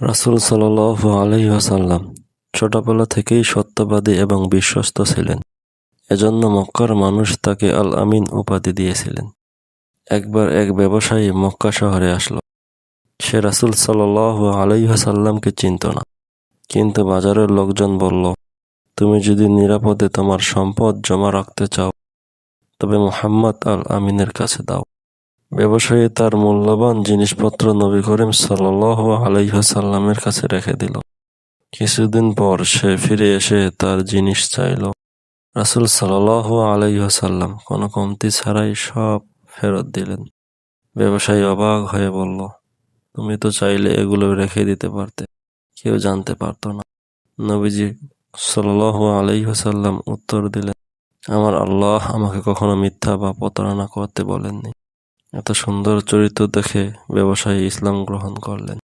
রাসূল সাল্লাল্লাহু আলাইহি ওয়াসাল্লাম ছোটবেলা থেকেই সত্যবাদী এবং বিশ্বস্ত ছিলেন। এজন্য মক্কার মানুষ তাকে আল আমিন উপাধি দিয়েছিলেন। একবার এক ব্যবসায়ী মক্কা শহরে আসলো। সে রাসূল সাল্লাল্লাহু আলাইহি ওয়াসাল্লামকে চিনত না। কিন্তু বাজারের লোকজন বলল, তুমি যদি নিরাপদে তোমার সম্পদ জমা রাখতে চাও, তবে মুহাম্মদ আল আমিনের কাছে দাও। ব্যবসায়ী তার মূল্যবান জিনিসপত্র নবী করিম সাল্লাল্লাহু আলাইহি ওয়াসাল্লামের কাছে রেখে দিল। কিছুদিন পর সে ফিরে এসে তার জিনিস চাইল। রাসূল সাল্লাল্লাহু আলাইহি ওয়াসাল্লাম কোনো কমতি ছাড়াই সব ফেরত দিলেন। ব্যবসায়ী অবাক হয়ে বলল, তুমি তো চাইলে এগুলো রেখে দিতে পারতে, কেউ জানতে পারতো না। নবীজি সাল্লাল্লাহু আলাইহি ওয়াসাল্লাম উত্তর দিলেন, আমার আল্লাহ আমাকে কখনো মিথ্যা বা প্রতারণা করতে বলেননি। এত সুন্দর চরিত্র দেখে ব্যবসায়ী ইসলাম গ্রহণ করলেন।